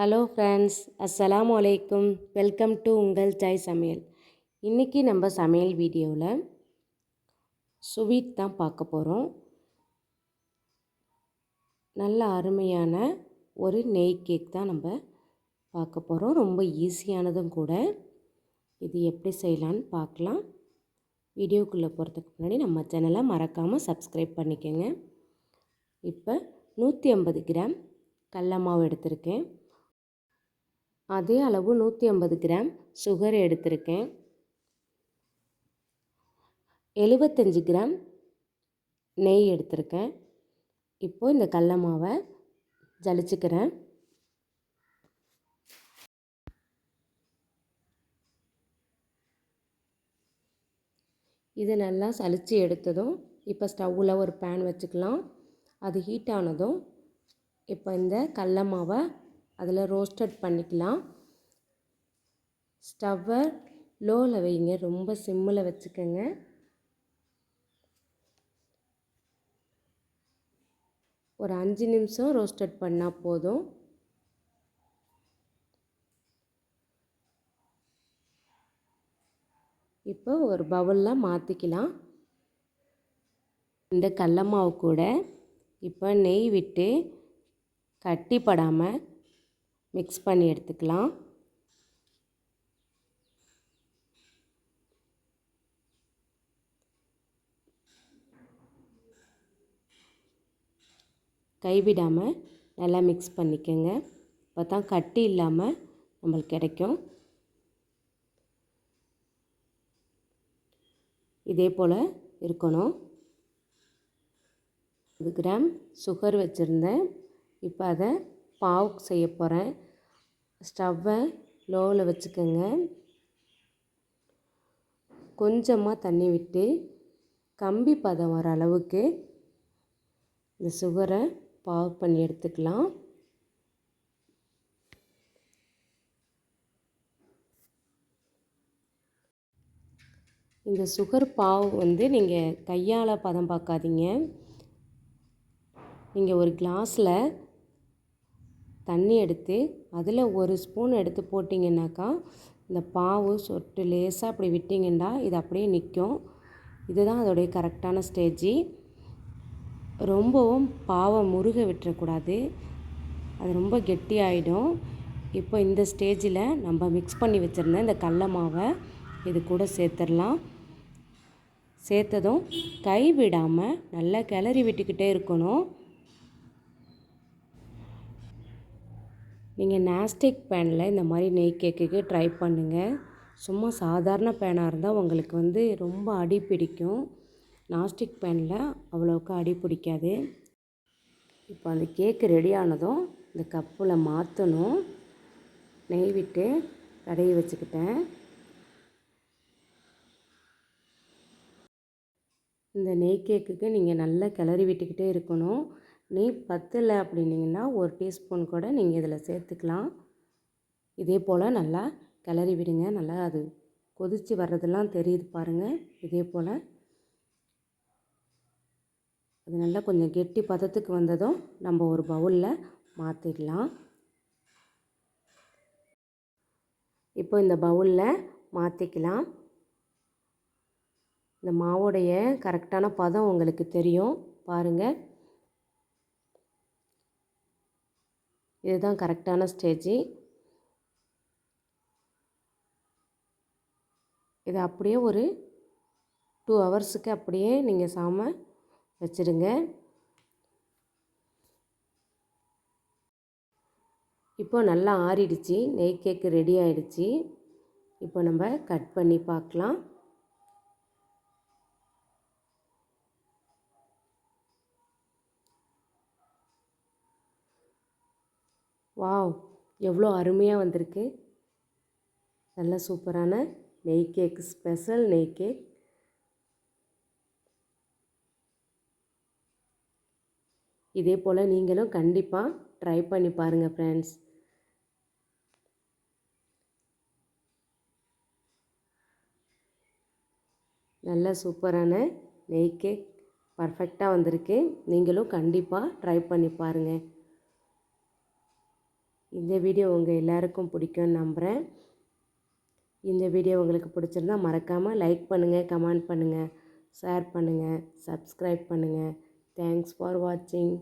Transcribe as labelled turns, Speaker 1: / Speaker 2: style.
Speaker 1: Hello friends அஸ்ஸலாம் வலைக்கும் welcome to உங்கள் ஜாய் சமையல் இன்றைக்கி நம்ம சமையல் வீடியோவில் ஸ்வீட் தான் பார்க்க போகிறோம் நல்ல அருமையான ஒரு நெய் கேக் தான் நம்ம பார்க்க போகிறோம் ரொம்ப ஈஸியானதும் கூட. இது எப்படி செய்யலான்னு பார்க்கலாம். வீடியோக்குள்ளே போகிறதுக்கு முன்னாடி நம்ம சேனலை மறக்காமல் சப்ஸ்கிரைப் பண்ணிக்கோங்க. இப்போ நூற்றி ஐம்பது கிராம் கடல மாவு எடுத்திருக்கேன். அதே அளவு நூற்றி ஐம்பது கிராம் சுகர் எடுத்திருக்கேன். எழுபத்தஞ்சி கிராம் நெய் எடுத்திருக்கேன். இப்போது இந்த கடல மாவை ஜலிச்சுக்கிறேன். இது நல்லா சலித்து எடுத்ததும் இப்போ ஸ்டவ்வில் ஒரு பேன் வச்சுக்கலாம். அது ஹீட் ஆனதும் இப்போ இந்த கடல மாவை அதில் ரோஸ்டட் பண்ணிக்கலாம். ஸ்டவ்வை லோவில் வைங்க. ரொம்ப சிம்மில் வச்சுக்கோங்க. ஒரு அஞ்சு நிமிஷம் ரோஸ்டட் பண்ணால் போதும். இப்போ ஒரு பவுலில் மாற்றிக்கலாம் இந்த கடல மாவு கூட இப்போ நெய் விட்டு கட்டிப்படாமல் மிக்ஸ் பண்ணி எடுத்துக்கலாம். கைவிடாமல் நல்லா மிக்ஸ் பண்ணிக்கோங்க. அப்போ தான் கட்டி இல்லாமல் நம்மளுக்கு கிடைக்கும். இதே போல் இருக்கணும். இது கிராம் சுகர் வச்சுருந்தேன். இப்போ அதை பாவு செய்ய போகிறேன் ஸ்டவ்வை லோவில் வச்சுக்கோங்க. கொஞ்சமாக தண்ணி விட்டு கம்பி பதம் வர அளவுக்கு இந்த சுகரை பாவு பண்ணி எடுத்துக்கலாம். இந்த சுகர் பாவு வந்து நீங்கள் கையால் பதம் பார்க்காதீங்க நீங்கள் ஒரு கிளாஸில் தண்ணி எடுத்து அதில் ஒரு ஸ்பூன் எடுத்து போட்டிங்கனாக்கா இந்த பாவு சொட்டு லேசாக அப்படி விட்டிங்கன்னா இது அப்படியே நிற்கும். இதுதான் அதோடைய கரெக்டான ஸ்டேஜி. ரொம்பவும் பாவை முருக விட்டுறக்கூடாது. அது ரொம்ப கெட்டியாயிடும். இப்போ இந்த ஸ்டேஜில் நம்ம மிக்ஸ் பண்ணி வச்சுருந்த இந்த கடல மாவை இது கூட சேர்த்துடலாம். சேர்த்ததும் கை விடாமல் நல்லா கிளறி விட்டுக்கிட்டே இருக்கணும். நீங்கள் நாஸ்டிக் பேனில் இந்த மாதிரி நெய் கேக்குக்கு ட்ரை பண்ணுங்கள் சும்மா சாதாரண பேனாக இருந்தால் உங்களுக்கு வந்து ரொம்ப அடி பிடிக்கும். நாஸ்டிக் பேனில் அவ்வளோக்கா அடி பிடிக்காது. இப்போ அந்த கேக்கு ரெடி ஆனதும் இந்த கப்பில் மாற்றணும் நெய் விட்டு தடவி வச்சுக்கிட்டேன். இந்த நெய் கேக்குக்கு நீங்கள் நல்லா கிளறி விட்டுக்கிட்டே இருக்கணும். நெய் பத்தலை அப்படின்னிங்கன்னா ஒரு டீஸ்பூன் கூட நீங்கள் இதில் சேர்த்துக்கலாம். இதே போல் நல்லா கிளறி விடுங்க. நல்லா அது கொதித்து வர்றதெல்லாம் தெரியுது பாருங்கள் இதே போல். அது நல்லா கொஞ்சம் கெட்டி பதத்துக்கு வந்ததும் நம்ம ஒரு பவுலில் மாற்றிடலாம் இப்போ இந்த பவுலில் மாற்றிக்கலாம் இந்த மாவோடைய கரெக்டான பதம் உங்களுக்கு தெரியும். பாருங்கள் இதுதான் கரெக்டான ஸ்டேஜி. இது அப்படியே ஒரு டூ ஹவர்ஸுக்கு அப்படியே நீங்கள் சாம வச்சுடுங்க இப்போ நல்லா ஆறிடுச்சு நெய் கேக்கு ரெடி ஆகிடுச்சி இப்போ நம்ம கட் பண்ணி பார்க்கலாம். வாவ் எவ்வளோ அருமையாக வந்திருக்கு. நல்ல சூப்பரான நெய் கேக் ஸ்பெஷல் நெய் கேக். இதே போல் நீங்களும் கண்டிப்பாக ட்ரை பண்ணி பாருங்கள் ஃப்ரெண்ட்ஸ் நல்ல சூப்பரான நெய் கேக் பர்ஃபெக்டாக வந்திருக்கு. நீங்களும் கண்டிப்பாக ட்ரை பண்ணி பாருங்கள் இந்த வீடியோ உங்கள் எல்லாருக்கும் பிடிக்கும்னு நம்புகிறேன் இந்த வீடியோ உங்களுக்கு பிடிச்சிருந்தா மறக்காமல் லைக் பண்ணுங்கள் கமெண்ட் பண்ணுங்கள் ஷேர் பண்ணுங்கள் சப்ஸ்கிரைப் பண்ணுங்கள் தேங்க்ஸ் ஃபார் வாட்சிங்